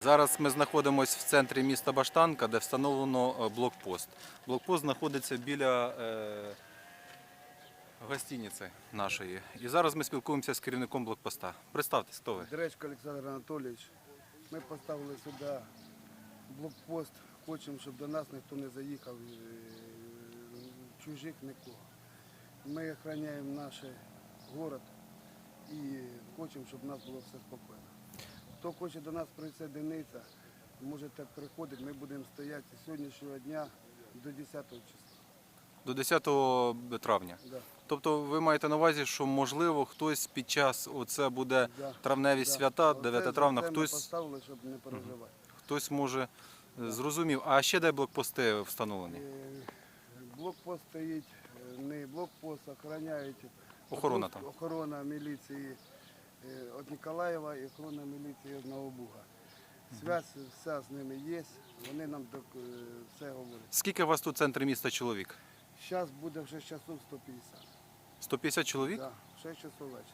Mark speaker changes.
Speaker 1: Зараз ми знаходимося в центрі міста Баштанка, де встановлено е, блокпост. Блокпост знаходиться біля е, гостиниці нашої. І зараз ми спілкуємося з керівником блокпоста. Представтесь, хто ви?
Speaker 2: Деречко Олександр Анатолійович. Ми поставили сюди блокпост. Хочемо, щоб до нас ніхто не заїхав, е, чужих нікого. Ми охороняємо наш город і хочемо, щоб у нас було все спокійно. Хто хоче до нас присоединитися, можете приходити, ми будемо стояти з сьогоднішнього дня до 10 числа.
Speaker 1: До 10 травня.
Speaker 2: Да,
Speaker 1: Тобто ви маєте на увазі, що можливо хтось під час оце буде
Speaker 2: да,
Speaker 1: травневі
Speaker 2: да.
Speaker 1: свята,
Speaker 2: Оце
Speaker 1: 9
Speaker 2: за
Speaker 1: травня,
Speaker 2: це ми
Speaker 1: хтось,
Speaker 2: поставили, щоб не переживати.
Speaker 1: хтось може е, зрозумів. А ще де блокпости встановлені?
Speaker 2: Е, Блокпост стоїть, е, не блокпост, охороняють.
Speaker 1: Охорона там.
Speaker 2: Охорона міліції е, від Ніколаєва і охорона міліції одного Буга. Связь вся з ними є, вони нам е, все говорять.
Speaker 1: Скільки у вас тут в центрі міста чоловік?
Speaker 2: Зараз буде вже 6 часов 150.
Speaker 1: 150 чоловік?
Speaker 2: Да, 6 часов вечора.